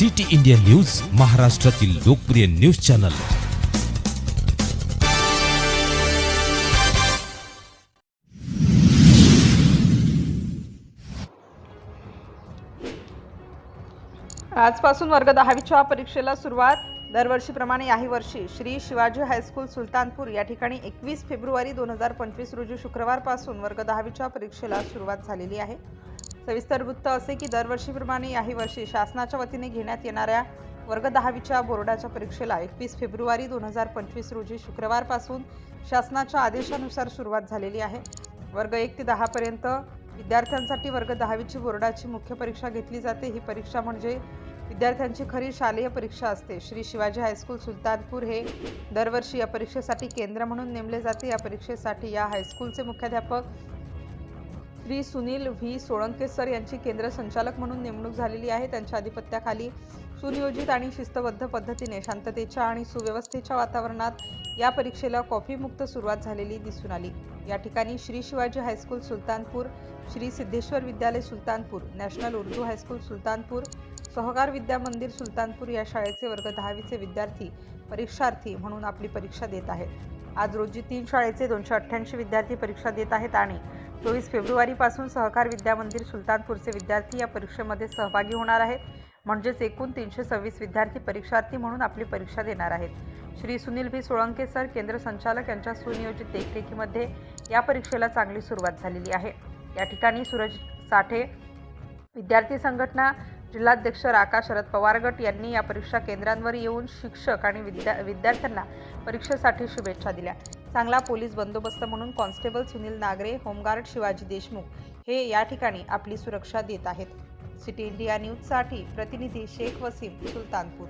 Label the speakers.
Speaker 1: City India news महाराष्ट्रातील लोकप्रिय news channel.
Speaker 2: आजपासून वर्ग दहावीच्या परीक्षेला सुरुवात. दरवर्षीप्रमाणे याही वर्षी श्री शिवाजी हायस्कूल सुलतानपूर या ठिकाणी एकवीस फेब्रुवारी दोन हजार पंचवीस रोजी शुक्रवारपासून वर्ग दहावीच्या परीक्षेला सुरुवात झालेली आहे. सविस्तर वृत्त असे की दरवर्षीप्रमाणे याही वर्षी शासनाच्या वतीने घेण्यात येणाऱ्या वर्ग दहावीच्या बोर्डाच्या परीक्षेला एकवीस फेब्रुवारी दोन हजार पंचवीस रोजी शुक्रवारपासून शासनाच्या आदेशानुसार सुरुवात झालेली आहे. वर्ग एक ते दहापर्यंत विद्यार्थ्यांसाठी वर्ग दहावीची बोर्डाची मुख्य परीक्षा घेतली जाते. ही परीक्षा म्हणजे विद्यार्थ्यांची खरी शालेय परीक्षा असते. श्री शिवाजी हायस्कूल सुलतानपूर हे दरवर्षी या परीक्षेसाठी केंद्र म्हणून नेमले जाते. या परीक्षेसाठी या हायस्कूलचे मुख्याध्यापक श्री सुनील व्ही. सोळंके सर यांची केंद्र संचालक म्हणून नेमणूक झालेली आहे. त्यांच्या अधिपत्याखाली सुनियोजित आणि शिस्तबद्ध पद्धतीने शांततेच्या आणि सुव्यवस्थेच्या वातावरणात या परीक्षेला कॉफीमुक्त सुरुवात झालेली दिसून आली. या ठिकाणी Shri Shivaji high school Sultanpur Shri Siddheshwar Vidyalaya Sultanpur national Urdu high school Sultanpur Sahakar Vidya Mandir Sultanpur या शाळेचे वर्ग दहावीचे विद्यार्थी परीक्षार्थी म्हणून आपली परीक्षा देत आहेत. आज रोजी तीन शाळेचे दोनशे अठ्ठ्याऐंशी विद्यार्थी परीक्षा देत आहेत आणि चोवीस फेब्रुवारीपासून सहकार विद्या मंदिर सुलतानपूरचे विद्यार्थी या परीक्षेमध्ये सहभागी होणार आहेत. म्हणजेच एकूण तीनशे सव्वीस विद्यार्थी परीक्षार्थी म्हणून आपली परीक्षा देणार आहेत. श्री सुनील भी सोळंके सर केंद्र संचालक यांच्या सुनियोजित देखरेखीमध्ये या परीक्षेला चांगली सुरुवात झालेली आहे. या ठिकाणी सूरज साठे विद्यार्थी संघटना जिल्हाध्यक्ष राका शरद पवार गट यांनी या परीक्षा केंद्रांवर येऊन शिक्षक आणि विद्या विद्यार्थ्यांना परीक्षेसाठी शुभेच्छा दिल्या. चांगला पोलीस बंदोबस्त म्हणून constable Sunil Nagare home guard Shivaji Deshmukh हे या ठिकाणी आपली सुरक्षा देत आहेत. सिटी इंडिया न्यूजसाठी प्रतिनिधी शेख वसीम सुलतानपूर.